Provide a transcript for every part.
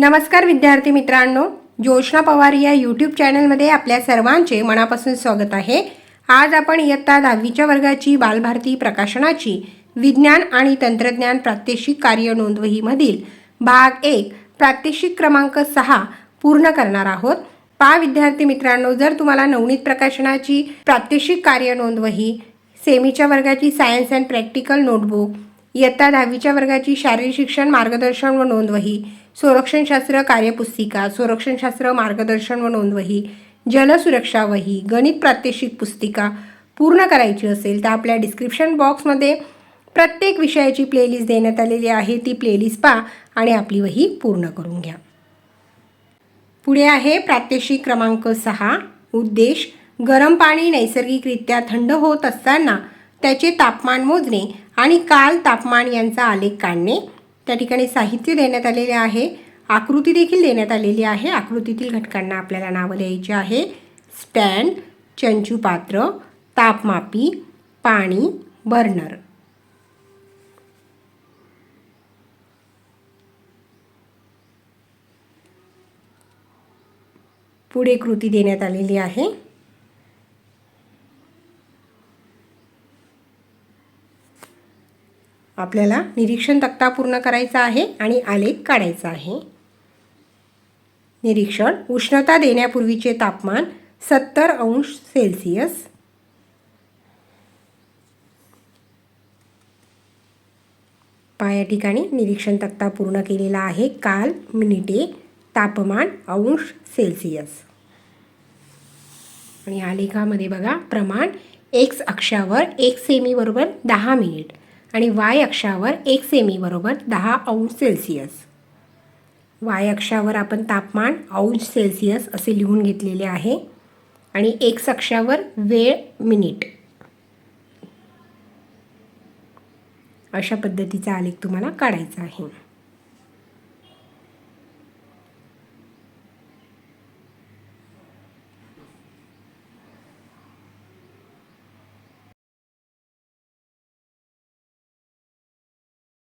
नमस्कार विद्यार्थी मित्रांनो जोशना पवार या यूट्यूब चॅनलमध्ये आपल्या सर्वांचे मनापासून स्वागत आहे. आज आपण इयत्ता दहावीच्या वर्गाची बालभारती प्रकाशनाची विज्ञान आणि तंत्रज्ञान प्रात्यक्षिक कार्य नोंदवहीमधील भाग एक प्रात्यक्षिक क्रमांक सहा पूर्ण करणार आहोत. पा विद्यार्थी मित्रांनो जर तुम्हाला नवनीत प्रकाशनाची प्रात्यक्षिक कार्य नोंदवही सेमीच्या वर्गाची सायन्स अँड प्रॅक्टिकल नोटबुक इयत्ता दहावीच्या वर्गाची शारीरिक शिक्षण मार्गदर्शन व नोंदवही. संरक्षणशास्त्र कार्यपुस्तिका संरक्षणशास्त्र मार्गदर्शन व नोंदवही. जलसुरक्षा वही गणित प्रात्यक्षिक पुस्तिका पूर्ण करायची असेल तर आपल्या डिस्क्रिप्शन बॉक्समध्ये प्रत्येक विषयाची प्लेलिस्ट देण्यात आलेली आहे. ती प्लेलिस्ट पहा आणि आपली वही पूर्ण करून घ्या. पुढे आहे प्रात्यक्षिक क्रमांक सहा. उद्देश गरम पाणी नैसर्गिकरित्या थंड होत असताना त्याचे तापमान मोजणे आणि काल तापमान यांचा आलेख काढणे. त्या ठिकाणी साहित्य देण्यात आलेले आहे. आकृती देखील देण्यात आलेली आहे. आकृतीतील घटकांना आपल्याला नावं लिहायची आहे. स्टँड चंचू पात्र तापमापी पाणी बर्नर. पुढे कृती देण्यात आलेली आहे. आपल्याला निरीक्षण तक्ता पूर्ण करायचा आहे आणि आलेख काढायचा आहे. निरीक्षण उष्णता देण्यापूर्वीचे तापमान सत्तर अंश सेल्सिअस. पाया ठिकाणी निरीक्षण तक्ता पूर्ण केलेला आहे. काल मिनिटे तापमान अंश सेल्सिअस. आणि आलेखामध्ये बघा प्रमाण एक्स अक्षावर एक सेमी बरोबर दहा मिनिट. आणि वाय अक्षावर एक सेमी बरोबर दहा अंश सेल्सिअस वाय अक्षावर आपण तापमान अंश सेल्सिअस असे लिहून घेतलेले आहे. आणि एक्स अक्षावर वेळ मिनिट अशा पद्धतीचा आलेख तुम्हाला काढायचा आहे.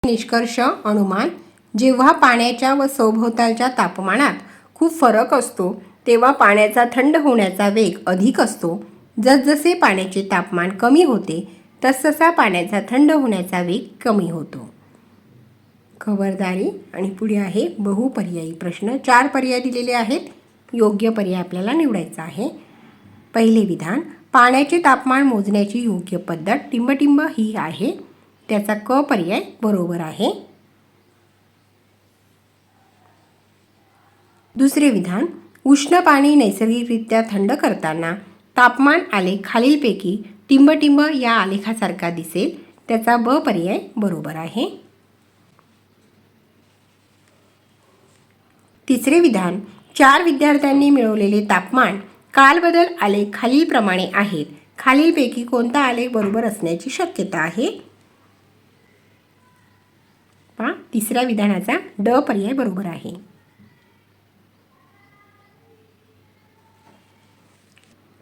निष्कर्ष अनुमान जेव्हा पाण्याच्या व सभोवतालच्या तापमानात खूप फरक असतो तेव्हा पाण्याचा थंड होण्याचा वेग अधिक असतो. जसजसे पाण्याचे तापमान कमी होते तसतसा पाण्याचा थंड होण्याचा वेग कमी होतो. खबरदारी आणि पुढे आहे बहुपर्यायी प्रश्न. चार पर्याय दिलेले आहेत. योग्य पर्याय आपल्याला निवडायचा आहे. पहिले विधान पाण्याचे तापमान मोजण्याची योग्य पद्धत टिंबटिंब ही आहे. त्याचा क पर्याय बरोबर आहे. दुसरे विधान उष्ण पाणी नैसर्गिकरित्या थंड करताना तापमान आलेख खालीलपैकी टिंबटिंब या आलेखासारखा दिसेल. त्याचा ब पर्याय बरोबर आहे. तिसरे विधान चार विद्यार्थ्यांनी मिळवलेले तापमान कालबदल आलेख खालीलप्रमाणे आहेत. खालीलपैकी कोणता आलेख बरोबर असण्याची शक्यता आहे? पहा तिसऱ्या विधानाचा ड पर्याय बरोबर आहे.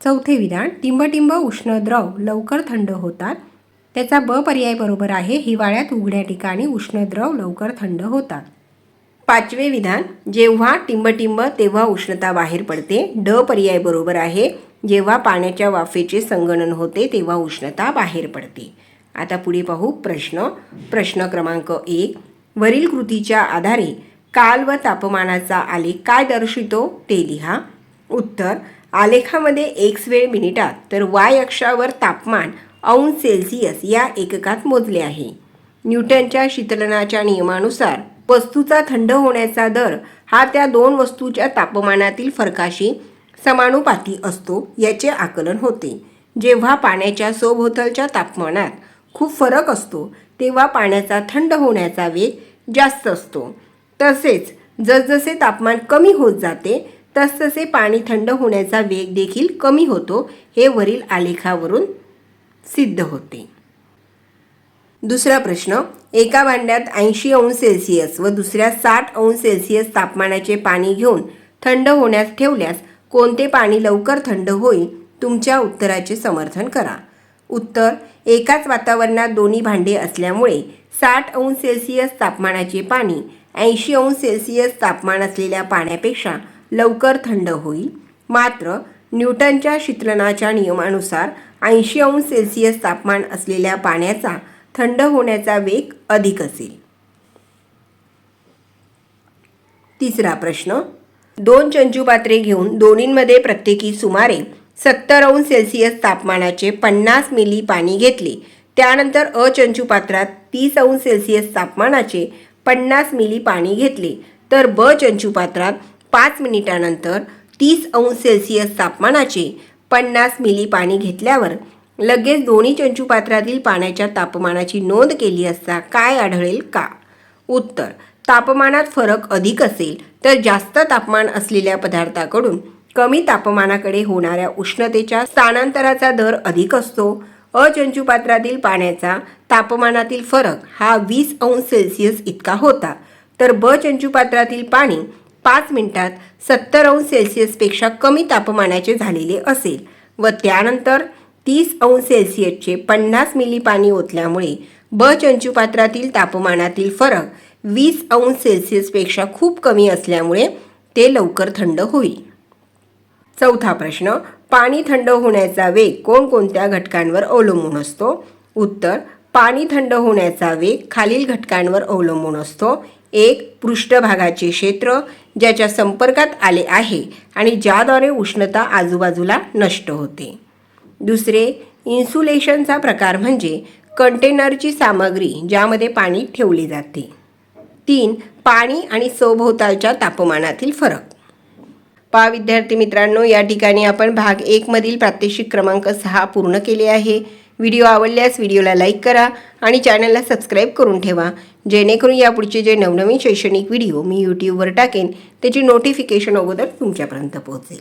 चौथे विधान टिंबटिंब उष्ण द्रव लवकर थंड होतात. त्याचा ब पर्याय बरोबर आहे हिवाळ्यात उघड्या ठिकाणी उष्ण द्रव लवकर थंड होतात. पाचवे विधान जेव्हा टिंबटिंब तेव्हा उष्णता बाहेर पडते. ड पर्याय बरोबर आहे जेव्हा पाण्याच्या वाफेचे संगणन होते तेव्हा उष्णता बाहेर पडते. आता पुढे पाहू प्रश्न. प्रश्न क्रमांक एक. वरील कृतीच्या आधारे काल व तापमानाचा आलेख काय दर्शवितो ते लिहा. उत्तर. आलेखामध्ये एक्स वेळ मिनिटात तर वाय अक्षावर तापमान अंश सेल्सिअस या एककात मोजले आहे. न्यूटनच्या शीतलनाच्या नियमानुसार वस्तूचा थंड होण्याचा दर हा त्या दोन वस्तूच्या तापमानातील फरकाशी समानुपाती असतो याचे आकलन होते. जेव्हा पाण्याच्या सभोवतालच्या तापमानात खूप फरक असतो तेव्हा पाण्याचा थंड होण्याचा वेग जास्त असतो. तसेच जसजसे तापमान कमी होत जाते तसतसे पाणी थंड होण्याचा वेग देखील कमी होतो हे वरील आलेखावरून सिद्ध होते. दुसरा प्रश्न एका भांड्यात ऐंशी अंश सेल्सिअस व दुसऱ्या साठ अंश सेल्सिअस तापमानाचे पाणी घेऊन थंड होण्यास ठेवल्यास कोणते पाणी लवकर थंड होईल तुमच्या उत्तराचे समर्थन करा. उत्तर एकाच वातावरणात दोन्ही भांडे असल्यामुळे साठ अंश सेल्सिअस तापमानाचे पाणी ऐंशी अंश सेल्सिअस तापमान असलेल्या पाण्यापेक्षा लवकर थंड होईल. मात्र न्यूटनच्या शीतलनाच्या नियमानुसार ऐंशी अंश सेल्सिअस तापमान असलेल्या पाण्याचा थंड होण्याचा वेग अधिक असेल. तिसरा प्रश्न दोन चंचू पात्रे घेऊन दोन्हींमध्ये प्रत्येकी सुमारे सत्तर अंश सेल्सिअस तापमानाचे पन्नास मिली पाणी घेतले. त्यानंतर अचंचू पात्रात तीस अंश सेल्सिअस तापमानाचे पन्नास मिली पाणी घेतले. तर ब चंचू पात्रात पाच मिनिटानंतर तीस अंश सेल्सिअस तापमानाचे पन्नास मिली पाणी घेतल्यावर लगेच दोन्ही चंचू पात्रातील पाण्याच्या तापमानाची नोंद केली असता काय आढळेल का? उत्तर तापमानात फरक अधिक असेल तर जास्त तापमान असलेल्या पदार्थाकडून कमी तापमानाकडे होणाऱ्या उष्णतेच्या स्थानांतराचा दर अधिक असतो. अचंचूपात्रातील पाण्याचा तापमानातील फरक हा वीस अंश सेल्सिअस इतका होता. तर ब चंचूपात्रातील पाणी पाच मिनिटात सत्तर अंश सेल्सिअसपेक्षा कमी तापमानाचे झालेले असेल व त्यानंतर तीस अंश सेल्सिअसचे पन्नास मिली पाणी ओतल्यामुळे ब चंचूपात्रातील तापमानातील फरक वीस अंश सेल्सिअसपेक्षा खूप कमी असल्यामुळे ते लवकर थंड होईल. चौथा प्रश्न पाणी थंड होण्याचा वेग कोणकोणत्या घटकांवर अवलंबून असतो? उत्तर पाणी थंड होण्याचा वेग खालील घटकांवर अवलंबून असतो. एक पृष्ठभागाचे क्षेत्र ज्याच्या संपर्कात आले आहे आणि ज्याद्वारे उष्णता आजूबाजूला नष्ट होते. दुसरे इन्सुलेशनचा प्रकार म्हणजे कंटेनरची सामग्री ज्यामध्ये पाणी ठेवले जाते. तीन पाणी आणि सभोवतालच्या तापमानातील फरक. पहा विद्यार्थी मित्रांनो या ठिकाणी आपण भाग एकमधील प्रात्यक्षिक क्रमांक सहा पूर्ण केले आहे. व्हिडिओ आवडल्यास व्हिडिओला लाईक करा आणि चॅनलला सबस्क्राईब करून ठेवा. जेणेकरून यापुढचे जे नवनवीन शैक्षणिक व्हिडिओ मी यूट्यूबवर टाकेन त्याची नोटिफिकेशन अगोदर तुमच्यापर्यंत पोहोचेल.